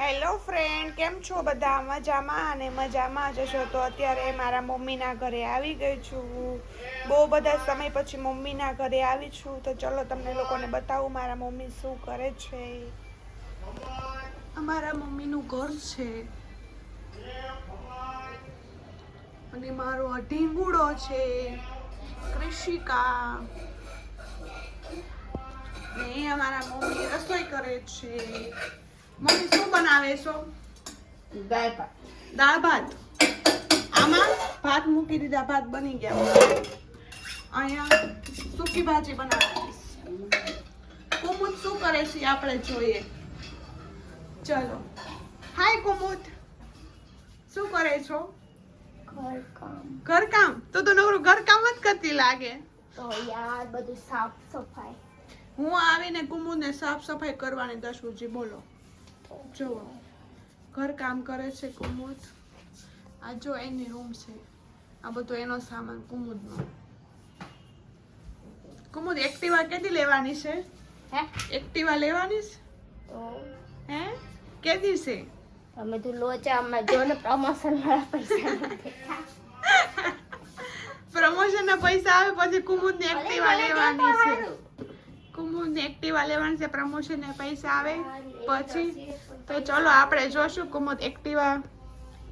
Hello friend કેમ છો બધા? મજામાં અને મજામાં જશો તો અત્યારે મારા મમ્મીના ઘરે આવી ગઈ છું. બહુ બધા સમય પછી મમ્મીના ઘરે આવી છું. તો ચલો તમને લોકોને બતાવું મારા મમ્મી શું કરે છે. અમારા મમ્મીનું ઘર છે. અને મારો ઢીંગુડો છે. કૃષિકા. ને અમારા મમ્મી રસોઈ કરે છે. મમ્મી શું બનાવે છો? દાળ ભાત. દાળ ભાત. આમાં ભાત મૂકી દીધા ભાત બની ગયા. અહીંયા સૂકી ભાજી બનાવી કુમુદ શું કરે છે આપણે જોઈએ. ચલો. હાય કુમુદ. શું કરે છો? ઘરકામ? તો તો નવરું ઘરકામ જ કરતી લાગે. તો યાર બધું સાફ સફાઈ. હું આવીને કુમુદને સાફ સફાઈ કરવાની દસુજી બોલો. જુઓ ઘર કામ કરે છે કુમુદ. આ જો એની રૂમ છે. આ બધો એનો સામાન કુમુદનો. કુમુદ એક્ટિવા કેટલી લેવાની છે? હે? એક્ટિવા લેવાની છે? હે? કેદી છે? અમે તો લોચામાં જો ને પ્રમોશન વાળા પૈસા પ્રમોશન ના પૈસા આવે પછી કુમુદ ને એક્ટિવા લેવાની છે. કુમુદ ને એક્ટિવા લેવાની છે પ્રમોશન ના પૈસા આવે પછી તો ચલો આપણે જોશું કુમુદ એક્ટિવા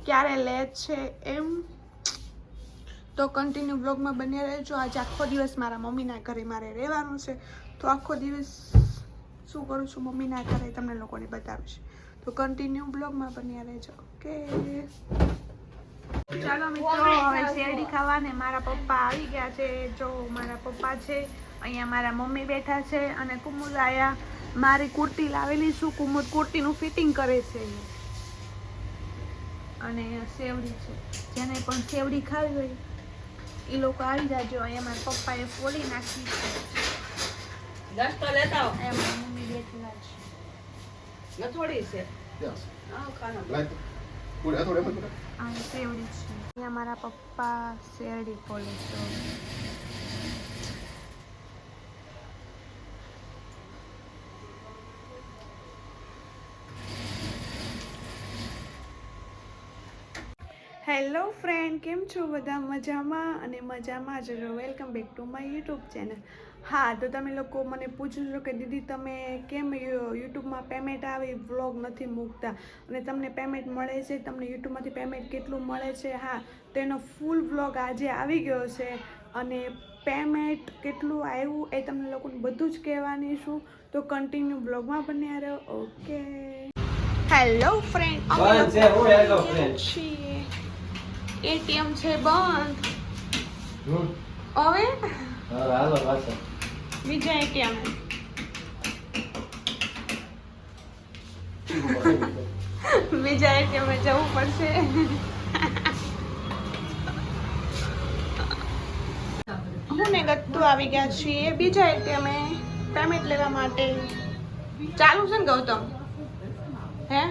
ક્યારે લે છે એમ. તો કન્ટિન્યુ બ્લોગમાં બન્યા રહેજો. આજે આખો દિવસ મારા મમ્મીના ઘરે મારે રહેવાનું છે. તો આખો દિવસ શું કરું છું મમ્મીના ઘરે તમને લોકોને બતાવીશ. તો કન્ટિન્યુ બ્લોગમાં બન્યા રહેજો. ઓકે ચાલો મિત્રો હવે શેરડી ખાવાને મારા પપ્પા આવી ગયા છે. જો મારા પપ્પા છે અહીંયા મારા મમ્મી બેઠા છે અને કુમુદ આયા. મારી કુર્તી લાવેલી છું કુમુદ કુર્તીનું ફિટિંગ કરે છે અને સેવડી છે. જેને પણ સેવડી ખાવી હોય એ લોકો આવી જાજો. અહીંયા મારા પપ્પાએ ફોલી નાખી છે. દસ તો લેતા મમ્મી છે. નથોડી છે. આ સેવડી છે. અહીંયા મારા પપ્પા શેરડી ખોલે છે. હેલો ફ્રેન્ડ કેમ છો બધા? મજામાં અને મજામાં જ રહો. Welcome back to my YouTube channel. હા તો તમે લોકો મને પૂછો છો કે દીદી તમે કેમ યુટ્યુબમાં પેમેન્ટ આવી વ્લોગ નથી મૂકતા? અને તમને પેમેન્ટ મળે છે? તમને યુટ્યુબમાંથી પેમેન્ટ કેટલું મળે છે? હા તો એનો ફૂલ વ્લોગ આજે આવી ગયો છે. અને પેમેન્ટ કેટલું આવ્યું એ તમને લોકોને બધું જ કહેવાની છું. તો કન્ટિન્યુ બ્લોગમાં બન્યા રહો. ઓકે. હેલો ફ્રેન્ડ છે, હું hello friend. છીએ એટીએમ છે બંધ. હવે? બીજા એટીએમ બીજા એટીએમ જવું પડશે. હું ને ગત્તુ આવી ગયા છીએ બીજા એટીએમ પેમેન્ટ લેવા માટે. ચાલુ છે ને ગૌતમ? હે?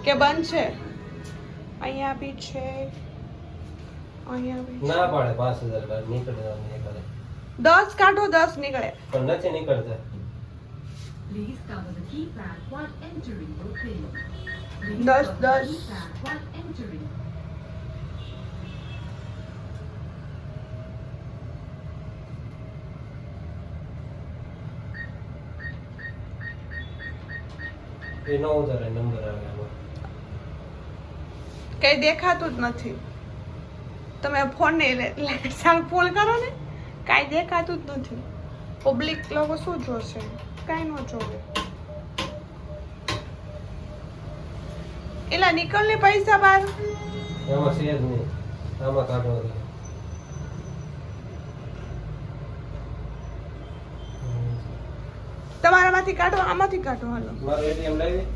કે બંધ છે અહીંયા બી છે અહીંયા બી. ના પાડે પાંચ હજાર બાર નીકળે કરે દસ કાઢો દસ નીકળે પણ નથી નીકળતા દસ દસ. એ ન ઉતારે નંબર આવે કઈ દેખાતું જ નથી. તમે ફોન ને સાલ ફોન કરો ને કાંઈ દેખાતું જ નથી. પબ્લિક લોકો શું જોશે? કાંઈ ન જોવે. એલા નીકળ ને પૈસા બાર. એમાં છે જ નહીં. આમાં કાઢવા દે તમારામાંથી કાઢો આમાંથી કાઢો હાલો. મારું એટીએમ લાવી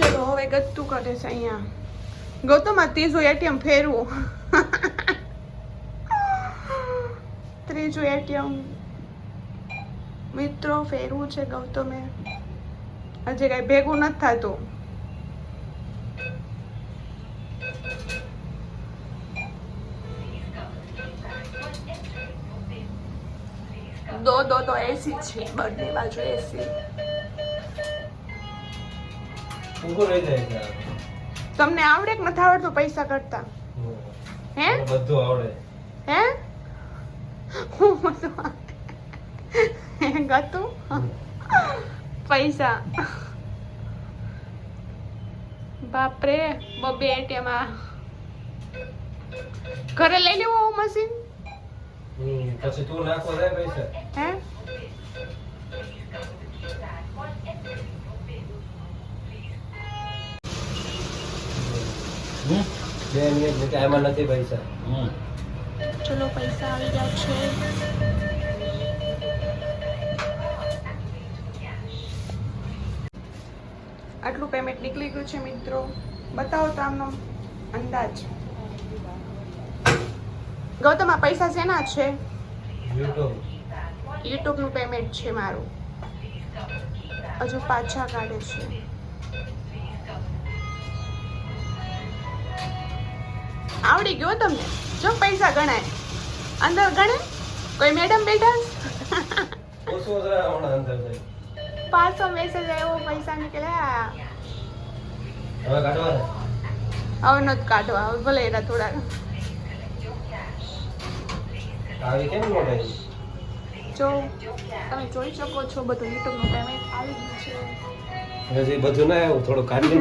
ચલો હવે ગત્તું કરે છે અહીંયા. ગૌતમ આ ત્રીજું એટીએમ ફેરવું. ત્રીજું એટીએમ મિત્રો ફેરવું છે ગૌતમે. હજી કઈ ભેગું નથી થતું. દો દો તો એસી છે. બંને બાજુ એસી. જાય. તમને આવડે કે નથી આવડતું પૈસા કરતા? હે? બધું આવડે. હે? હું બધું ગતું? પૈસા. બાપરે બબે એટીએમ ઘરે લઈ લેવો મશીન. પછી તું નાખો રે પૈસા. હે? બે મિનિટ એટલે આમાં નથી પૈસા. ચલો પૈસા આવી ગયા છે. આટલું પેમેન્ટ નીકળી ગયું છે મિત્રો. બતાવો તો આમનો અંદાજ. ગૌતમ આ પૈસા શેના છે? યુટ્યુબ યુટ્યુબનું પેમેન્ટ છે મારું. હજુ પાછા કાઢે છે. આવડી ગયો તમને? જો પૈસા ગણાય. અંદર ગણે? કોઈ મેડમ બેઠા પાંચસો મેસેજ આવ્યો પૈસા નીકળ્યા. હવે કાઢવા ને કાઢવા હવે ભલે એના નો થાય જો તમે જોઈ શકો છો બધું યુટ્યુબનું પેમેન્ટ આવી ગયું છે. બધું ના આવ્યું થોડું કાઢી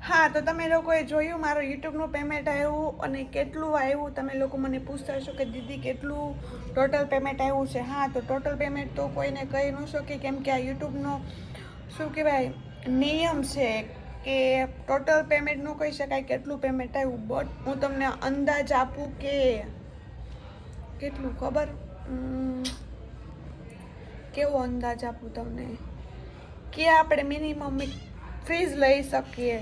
હા, તો તમે લોકોએ જોયું મારું યુટ્યુબનું પેમેન્ટ આવ્યું અને કેટલું આવ્યું? તમે લોકો મને પૂછતા હશો કે દીદી, કેટલું ટોટલ પેમેન્ટ આવ્યું છે? હા, તો ટોટલ પેમેન્ટ તો કોઈને કહી ન શકે, કેમ કે આ યુટ્યુબનો શું કહેવાય, નિયમ છે કે ટોટલ પેમેન્ટ ન કહી શકાય, કેટલું પેમેન્ટ આવ્યું બટ હું તમને અંદાજ આપું કે કેટલું ખબર? કેવો અંદાજ આપું તમને? કે આપણે મિનિમમ ફ્રીજ લઈ શકીએ?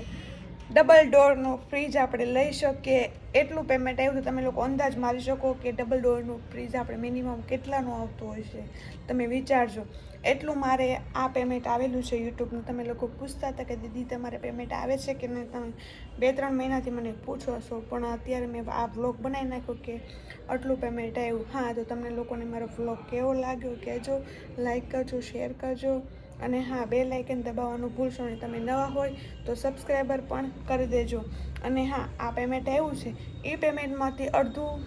ડબલ ડોરનું ફ્રીજ આપણે લઈ શકીએ. એટલું પેમેન્ટ આવ્યું તો તમે લોકો અંદાજ મારી શકો કે ડબલ ડોરનું ફ્રીજ આપણે મિનિમમ કેટલાનું આવતું હોય છે. તમે વિચારજો. એટલું મારે આ પેમેન્ટ આવેલું છે યુટ્યુબનું તમે લોકો પૂછતા હતા કે દીદી તમારે પેમેન્ટ આવે છે કે નહીં? તમે બે, ત્રણ મહિનાથી મને પૂછો છો. પણ અત્યારે મેં આ વ્લોગ બનાવી નાખ્યો કે આટલું પેમેન્ટ આવ્યું. હા, તો તમને લોકોને મારો વ્લોગ કેવો લાગ્યો? કહેજો લાઈક કરજો શેર કરજો. અને હા, બે લાઇકન દબાવવાનું ભૂલશો નહીં. તમે નવા હોય તો સબસ્ક્રાઈબર પણ કરી દેજો. અને હા, આ પેમેન્ટ આવ્યું છે. એ પેમેન્ટમાંથી અડધું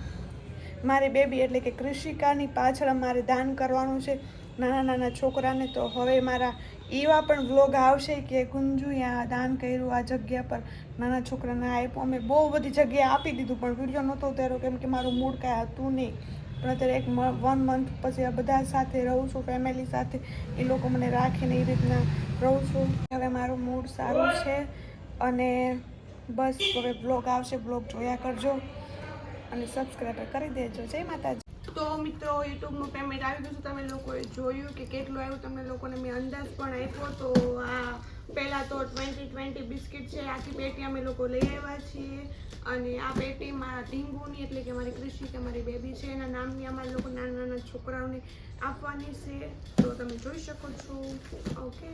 મારી બેબી એટલે કે કૃષિકાની પાછળ મારે દાન કરવાનું છે. નાના નાના છોકરાને તો હવે મારા એવા પણ વ્લોગ આવશે કે ગુંજુએ આ દાન કર્યું આ જગ્યા પર. નાના છોકરાને આપ્યું અમે બહુ બધી જગ્યાએ આપી દીધું, પણ વીડિયો નહોતો ઉતાર્યો, કેમ કે મારું મૂડ કાંઈ હતું નહીં. પણ અત્યારે એક વન મંથ પછી આ બધા સાથે રહું છું ફેમિલી સાથે. એ લોકો મને રાખીને એ રીતના રહું છું. હવે મારું મૂડ સારું છે અને બસ હવે બ્લોગ આવશે બ્લોગ જોયા કરજો અને સબસ્ક્રાઈબર કરી દેજો. જય માતાજી. તો મિત્રો, યુટ્યુબનું પેમેન્ટ આવી ગયું છે. તમે લોકોએ જોયું કે કેટલું આવ્યું? તમે લોકોને મેં અંદાજ પણ આપ્યો. તો આ પહેલાં તો ટ્વેન્ટી ટ્વેન્ટી બિસ્કિટ છે. આખી પેટી અમે લોકો લઈ આવ્યા છીએ. અને આ પેટીમાં ઢીંગુની એટલે કે મારી કૃષિ કે મારી બેબી છે. એના નામની અમારા લોકો નાના નાના છોકરાઓને આપવાની છે. તો તમે જોઈ શકો છો. ઓકે